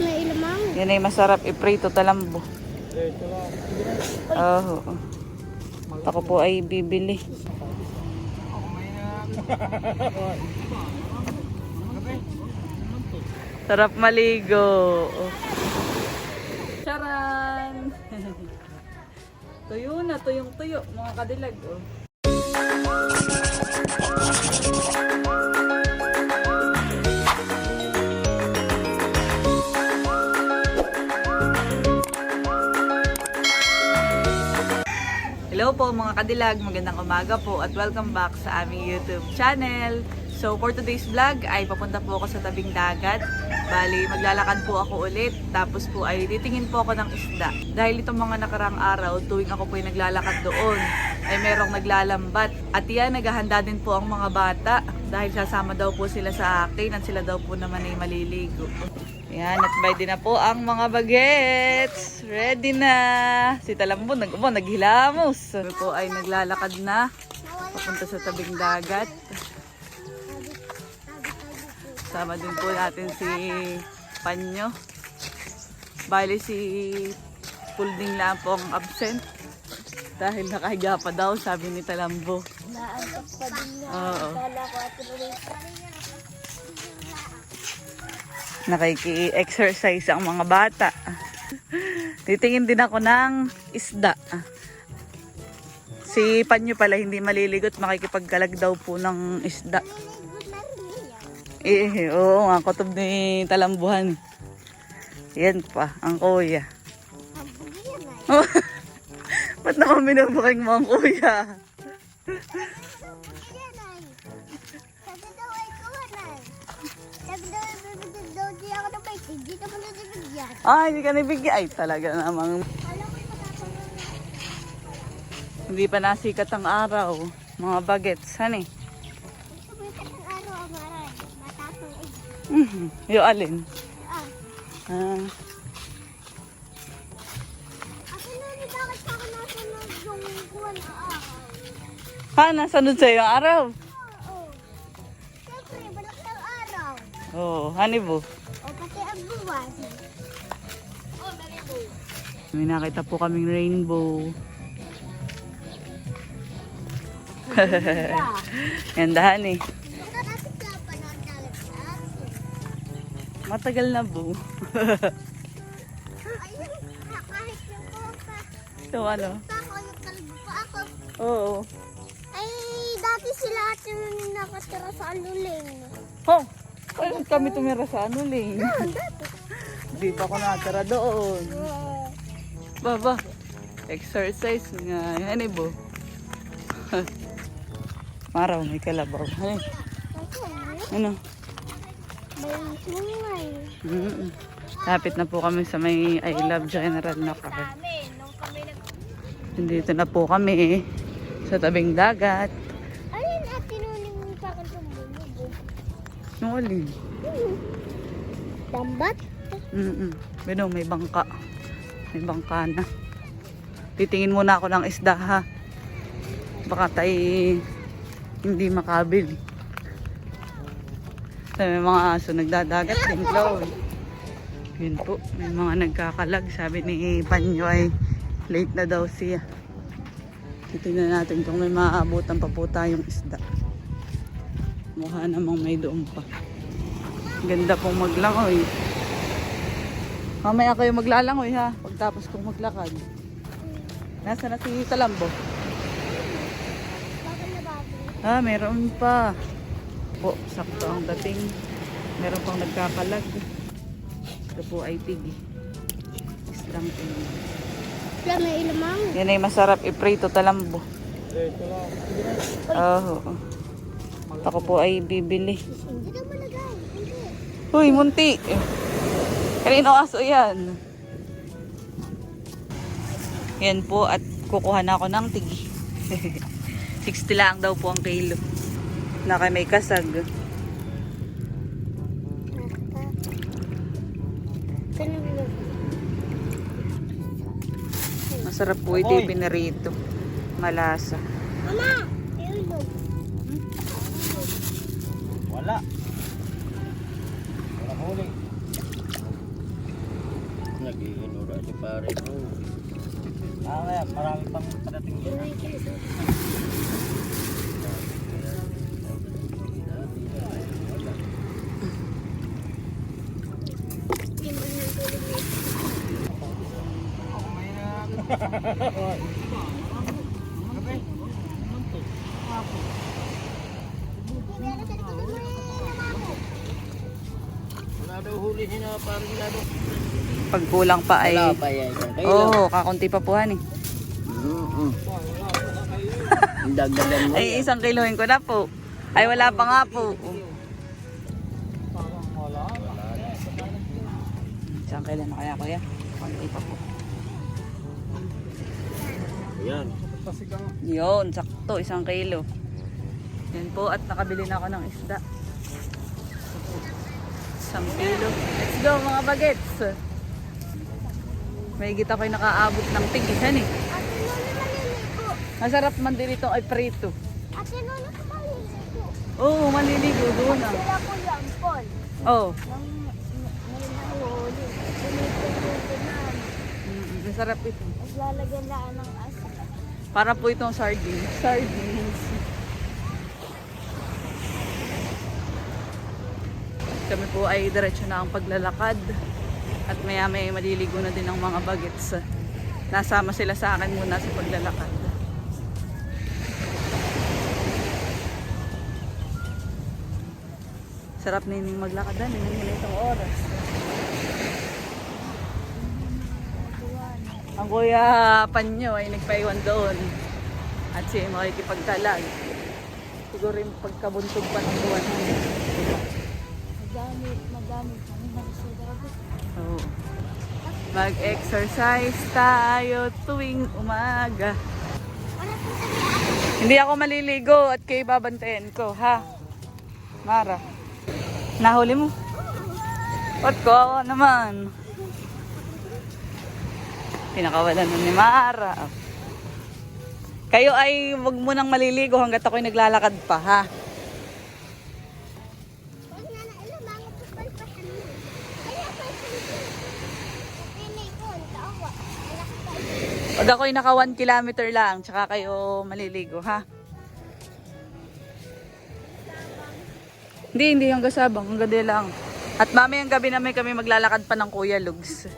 may ilamang. Yan ay masarap iprito talambo. Oo. Ako po ay bibili. Sarap maligo. Charan! tuyo na, tuyong tuyo, mga kadilag. Oh. Hello po mga kadilag, magandang umaga po at welcome back sa aming YouTube channel. So for today's vlog ay papunta po ako sa tabing dagat. Bali, maglalakad po ako ulit. Tapos po ay titingin po ako ng isda. Dahil itong mga nakarang araw, tuwing ako po ay naglalakad doon, ay merong naglalambat. At yan, naghahanda din po ang mga bata. Dahil sasama daw po sila sa akin at sila daw po naman ay maliligo. Yan, at by na po ang mga bagets. Ready na. Si Talambo, nag naghilamos. Kami po ay naglalakad na. Papunta sa tabing dagat. Sama din po natin si Panyo. Bali si Pulding lang po ang absent. Dahil nakahiga pa daw, sabi ni Talambo. Naantok pa din na. Oo. Kala ko at. Nakiki-exercise ang mga bata. Titingin din ako ng isda. Si Panyo pala hindi maliligot, makikipagkalag daw po ng isda. Eh, oo nga, kutob ni Talambuhan. Yan pa, ang kuya. Ay. Ba't naman binubuking mo ang kuya? Ay. Hindi ka nabigyan. Ay, talaga namang hindi pa nasikat ang araw. Mga bagets, hani? Sumikat ang araw ang maray. Matatang Mhm. Yung alin? Ah. Ah, ha, nasunod sa'yo ang araw? Oo. Siyempre, balak ng araw. Oo, hani bo. O pati ang buwan. Oh, dali mo. May nakita po kaming rainbow. Gandahan eh. Matagal na. Ayun, kahit yung koka. so ano? Ako yung kalbo pa ako. Oo. Ay, dati sila at yung nakatira sa aluling. Oh, kailan kami tumira sa ano, Ling? Ah, dati. Di pa ako natira doon. Oo. Baba, exercise nga. Yan eh, bo. Maraw, may kalabaw. Ay, ano? Sungay. Mm-mm. Lapit na po kami sa may I Love General na nag... Nandito na po kami sa tabing dagat. Ayun, at tinuling sa akin itong bumubo. Yung alin? Dambat? Mm-mm. Bino, may bangka. May bangka na. Titingin muna ako ng isda ha. Baka tayo hindi makabili. So, may mga aso nagdadagat din, Chloe. Yun po, may mga nagkakalag. Sabi ni Panyo ay late na daw siya. Titignan natin kung may maaabutan pa po tayong isda. Mukha namang may doon pa. Ganda pong maglangoy. Mamaya kayo maglalangoy ha, pagtapos kong maglakad. Nasa na si Talambo? Ah, meron pa. Po, sakto ang dating. Meron pang nagkakalag. Ito po ay pigi. Islang pigi. May ilamang. Yan ay masarap iprito talambo. Oo. Ako po ay bibili. Uy, munti. Kanino aso yan? Yan po at kukuha na ako ng tigi. 60 lang daw po ang kilo. Na kay may kasag. Yung? Masarap po ito Oy. pinarito. Malasa. Mama! Ilog. Wala. Wala ko. huli. Nag-iinura si pare ko. Ah, kaya marami pang parating dyan. Wala daw huli si na pare lalo. Pag kulang pa ay... Wala pa yan. Oo, oh, kakunti pa puhan eh. Mm-mm. Ang dagdagan mo Ay, isang kilohin ko na po. Ay, wala pa nga po. Parang wala. Isang kilo na kaya kuya? Kakunti pa po. Ayan. Yun, sakto, isang kilo. Yan po, at nakabili na ako ng isda. Isang kilo. Let's go mga bagets! May gita ko'y nakaabot ng tigisan eh. Ate Lolo maliligo. Masarap man din ito ay prito. Ate Lolo maliligo. Oo, maliligo doon ah. Sila ko yan, Paul. Oo, na. masarap ito. Naglalagyan lang ng asa. Para po itong sardines. Sardines. Kami po ay diretso na ang paglalakad. At maya may maliligo na din ang mga bagets. Nasama sila sa akin muna sa paglalakad. Sarap na, nining itong oras. Ang kuya Panyo ay nagpaiwan doon. At siya ay makikipagtalag. Siguro yung pagkabuntog pa ng buwan. Madami, madami kami ng sudagot. Oo. Mag-exercise tayo tuwing umaga. Hindi ako maliligo at kayo babantayan ko, ha? Mara. Nahuli mo? Ba't ko ako naman? Pinakawalan na ni Mara. Kayo ay wag mo nang maliligo hanggat ako'y naglalakad pa, ha? Pag ako'y naka 1 kilometer lang, tsaka kayo maliligo, ha? Hindi, hindi hanggang sabang, hanggang lang. At mamayang gabi namin kami maglalakad pa ng Kuya Lugs.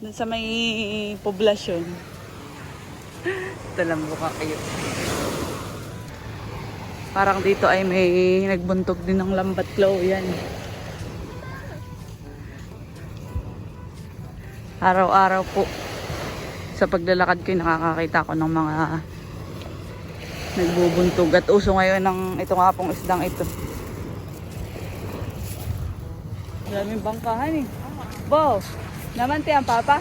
Doon sa may poblasyon. Talambo ka kayo. Parang dito ay may nagbuntog din ng lambat claw yan. Araw-araw po sa paglalakad ko nakakakita ko ng mga nagbubuntog at uso ngayon ng ito nga pong isdang ito. Maraming bangkahan eh. Bo, naman ang papa?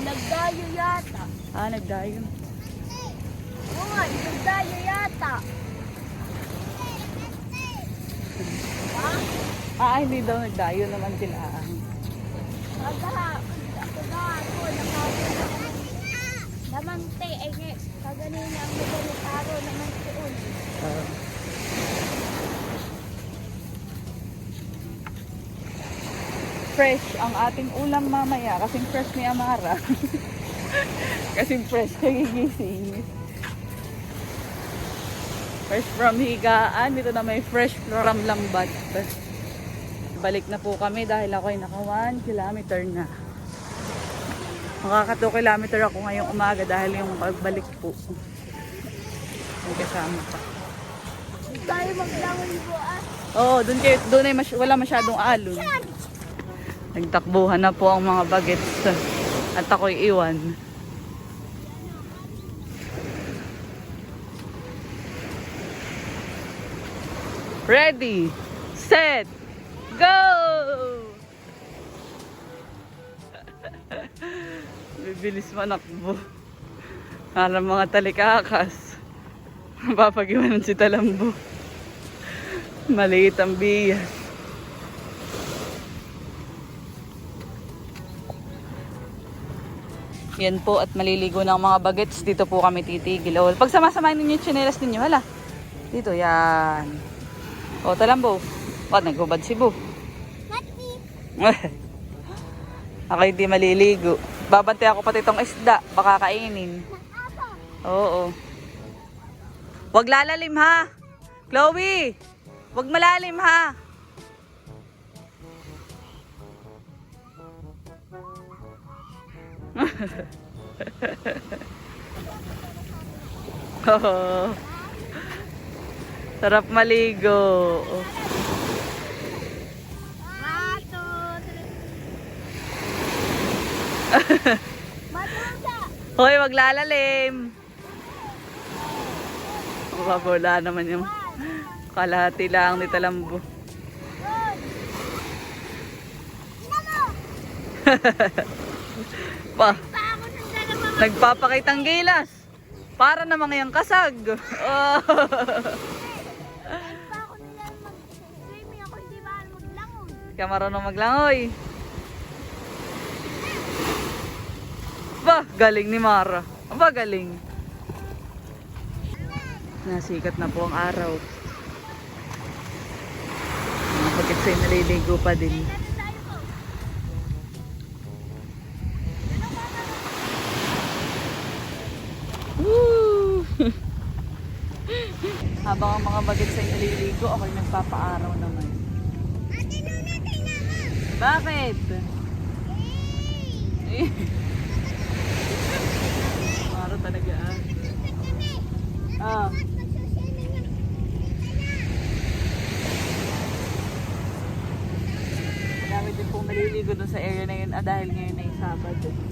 Nagdayo yata. Ah, nagdayo. Oo nga, nagdayo yata. Ah, hindi daw nagdayo naman sila. Kagaha, kagaha ako, nakawala naman. Naman te, ay kaganina ang magalit araw naman doon. Ah. Fresh ang ating ulam mamaya kasing fresh ni Amara. kasing fresh kagigising. Fresh from higaan, dito na may fresh from lambat. Balik na po kami dahil ako ay naka 1 kilometer na. Makaka 2 kilometer ako ngayong umaga dahil yung pagbalik po. May kasama pa. Tayo maglangon po ah. Oo, oh, doon kayo, doon ay mas, wala masyadong alon. Nagtakbuhan na po ang mga bagets at ako'y iwan. Ready, set, go! Bibilis manakbo. Para mga talikakas. Papagiwanan si Talambo. Maliit ang biya. Yan po at maliligo ng mga bagets. Dito po kami titigil. O, pag sama-samahin ninyo yung chinelas ninyo, hala. Dito, yan. O, talambo. Ba't naghubad si? Mati. ako hindi maliligo. Babantay ako pati itong isda. Baka kainin. Oo. Wag lalalim ha. Chloe! Wag malalim ha. Oo. Sarap maligo. Ato. Madusa. Hoy, wag lalalim. Mababula naman yung kalahati lang ni Talambo. Pa ako dalawa. nagpapakitang gilas. Para namang yung kasag. Oh. Pa. Kaya marunong maglangoy. Ba, galing ni Mara. Ba, galing. Nasikat na po ang araw. Mga pagkat sa'yo naliligo pa din. Habang ang mga bagay sa'yo naliligo, ako'y nagpapaaraw naman. Ate, doon natin na. Bakit? Eh. Mara talaga ah. Ah. Marami din pong naliligo dun sa area na yun ah, dahil ngayon ay Sabado. Go!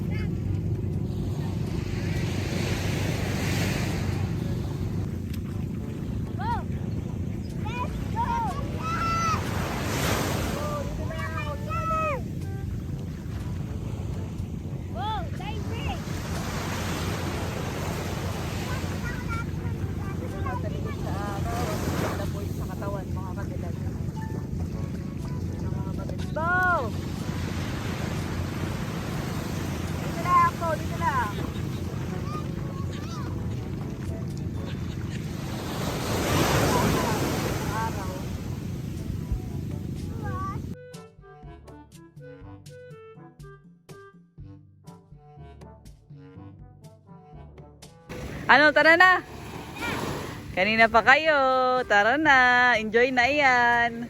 Ano, tara na. Kanina pa kayo. Tara na. Enjoy na yan.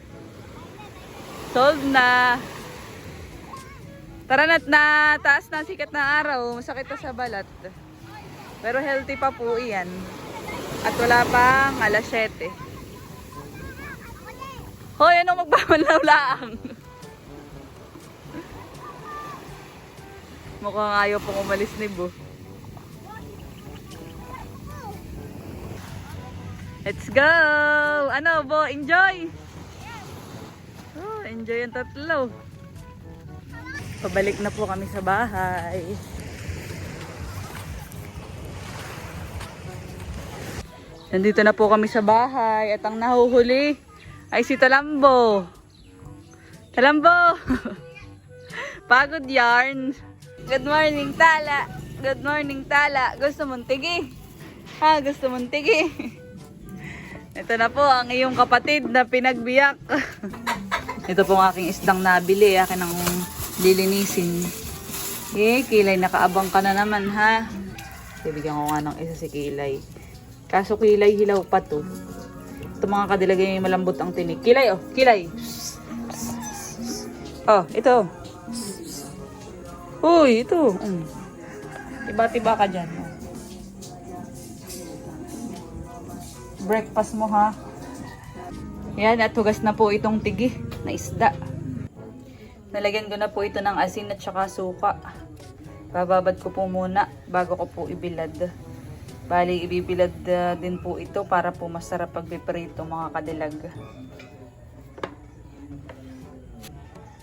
Sold na. Tara na't na taas na sikat ng araw. Masakit na sa balat. Pero healthy pa po iyan. At wala pang alas 7. Hoy, anong magbabalawlaang? Mukhang ayaw pong umalis ni Bu. Let's go! Ano, Bo? Enjoy! Oh, enjoy ang tatlo. Pabalik na po kami sa bahay. Nandito na po kami sa bahay at ang nahuhuli ay si Talambo. Talambo! Pagod yarn. Good morning, Tala. Good morning, Tala. Gusto mong tigi? Ha, gusto mong tigi? Ito na po ang iyong kapatid na pinagbiyak. Ito po ang aking isdang nabili. Akin ang lilinisin. Eh, Kilay, nakaabang ka na naman ha. Bibigyan ko nga ng isa si Kilay. Kaso Kilay, hilaw pa to. Ito mga kadilagay malambot ang tinig. Kilay, oh, Kilay. Oh, ito. Uy, ito. Mm. Tiba-tiba ka dyan. oh. Breakfast mo ha. Yan, at hugas na po itong tigi na isda. Nalagyan ko na po ito ng asin at saka suka. Bababad ko po muna bago ko po ibilad. Bali, ibibilad uh, din po ito para po masarap pagpiprito mga kadilag.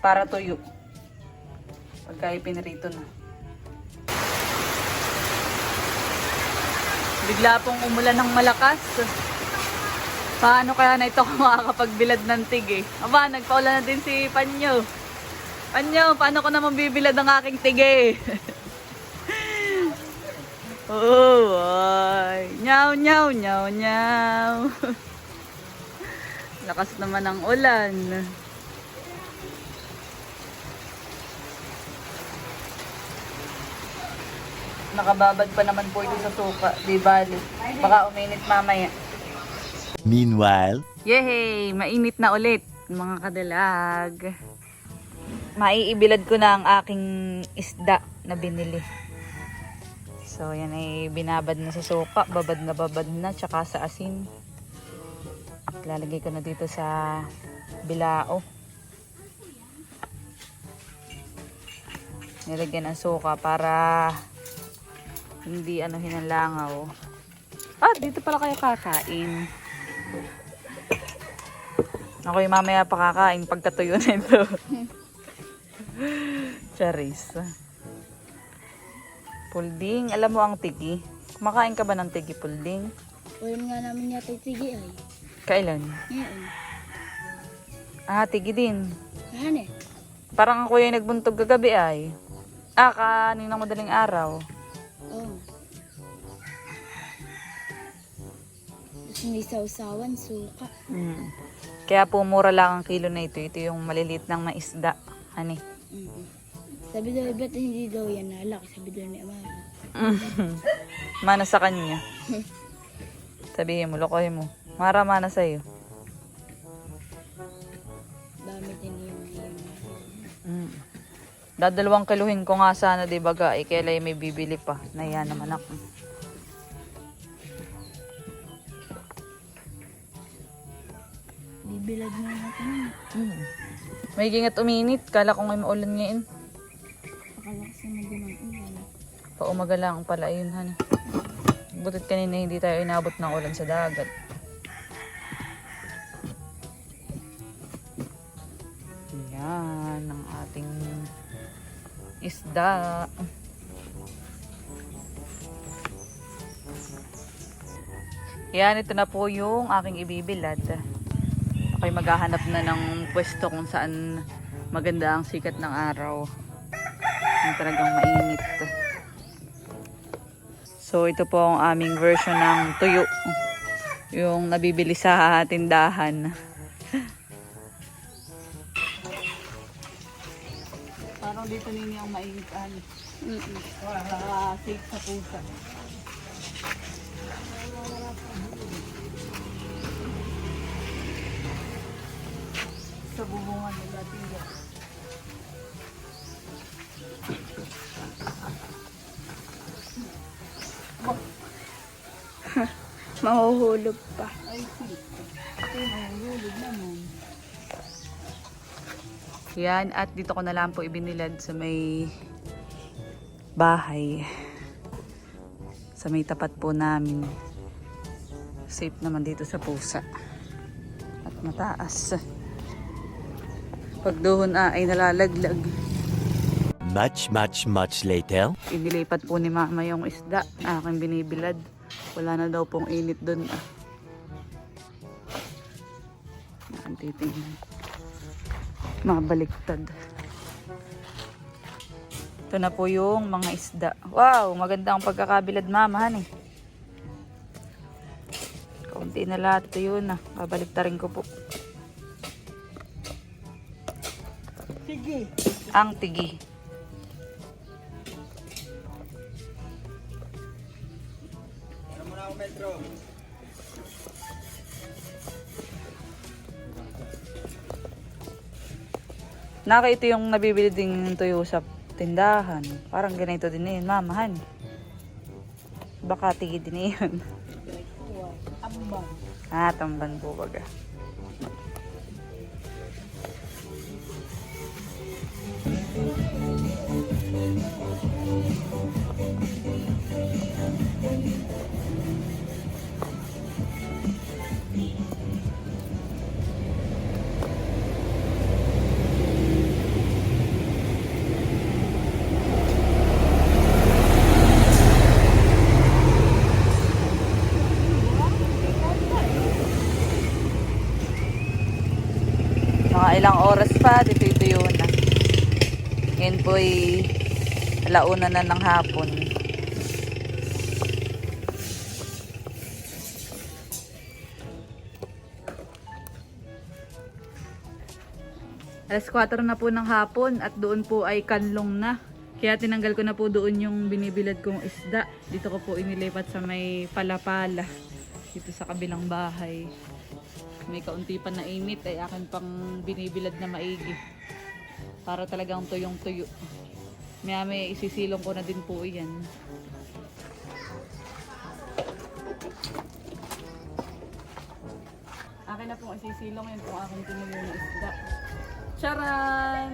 Para tuyo. Pagka ipinrito na. Bigla pong umulan ng malakas. Paano kaya na ito makakapagbilad ng tig eh? Aba, nagpaulan na din si Panyo. Panyo, paano ko naman bibilad ng aking tig eh? oh, ay. Nyaw, nyaw, nyaw, nyaw. Lakas naman ng ulan. Nakababad pa naman po ito sa suka. Di bali. Baka uminit mamaya. Meanwhile, Yehey! Mainit na ulit, mga kadalag. Maiibilad ko na ang aking isda na binili. So, yan ay binabad na sa suka. Babad na babad na, tsaka sa asin. Lalagay ko na dito sa bilao. Nilagyan ng suka para hindi ano hinanlangaw. Ah, dito pala kayo kakain. Ako yung mamaya pakakain pagkatuyo na ito. Charis. Pulding, alam mo ang tigi? Kumakain ka ba ng tigi pulding? Ulam nga namin yata tigi ay. Kailan? Ngayon. Ah, tigi din. Ano eh? Parang ako yung nagbuntog kagabi ay. Ah, kaninang madaling araw. Oo. Tapos may sausawan, suka. Mm. Kaya po mura lang ang kilo na ito. Ito yung maliliit ng maisda. Hani. Mm Sabi daw, ba't hindi daw yan nalaki? Sabi daw ni Amara. mana sa kanya. Sabihin mo, lokohin mo. Mara mana sa'yo. Dami din yung Mm. Dadalawang kiluhin ko nga sana, di ba ga? Eh, kailan may bibili pa. Naya naman ako. Bibilad mo natin. Mm. May gingat uminit. Kala ko ngayon maulan ngayon. Pakalakas naman din ang ulan. Paumaga lang pala yun, han. Butit kanina hindi tayo inabot ng ulan sa dagat. Yan ang ating isda. Yan, ito na po yung aking ibibilad. Ako'y maghahanap na ng pwesto kung saan maganda ang sikat ng araw. Yung talagang mainit. So ito po ang aming version ng tuyo. Yung nabibili sa tindahan. Parang dito nini ang mainitan. Mm-mm. Para safe sa pusa. Mahuhulog pa. Ay. Ito mahulog naman. Yan, at dito ko na lang po ibinilad sa may bahay. Sa may tapat po namin. Safe naman dito sa pusa. At mataas. Pag doon ah, ay nalalaglag. much, much, much later. Inilipat po ni mama yung isda. Aking binibilad. Wala na daw pong init doon. Ah. Yan, titingnan. Mabaliktad. Ito na po yung mga isda. Wow, maganda ang pagkakabilad mama, eh. Kaunti na lahat. Ito yun, ah. Babaliktarin ko po. Sige. Ang tigi. Naka ito yung nabibili din tuyo sa tindahan. Parang ganito din yun, mamahan. Baka tigi din yun. Ambang. ah, tamban po baga. Mga ilang oras pa, dito ito yun. Ngayon po ay alauna na ng hapon. Alas 4 na po ng hapon at doon po ay kanlong na. Kaya tinanggal ko na po doon yung binibilad kong isda. Dito ko po inilipat sa may palapala. Dito sa kabilang bahay. May kaunti pa na init ay akin pang binibilad na maigi. Para talagang tuyong tuyo. Maya may isisilong ko na din po yan. Akin na pong isisilong yun kung aking tinuyo na isda. Charan!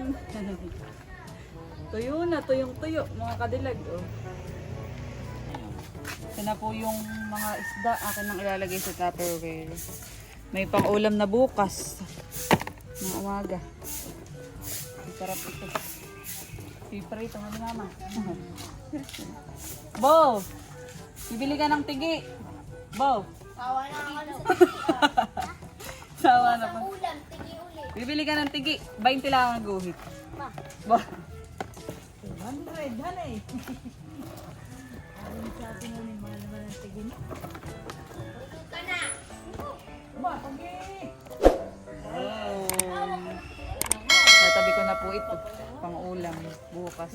tuyo na, tuyong tuyo, mga kadilag. Oh. Ito na po yung mga isda akin nang ilalagay sa Tupperware. May pang-ulam na bukas. Ng umaga. Sarap ito. Favorite ang ano mama. Bo! Bibili ka ng tigi. Bo! Sawa na ako ng Sawa na pa. ulam, tigi uli. Bibili ka ng tigi. 20 lang ang guhit. Ma. Ba? 200, hanay. Ayun sa atin mo mahal naman ang tigi mo. Ka na. Ba, tagi! Oh. Na po ito. Pang ulam. Bukas.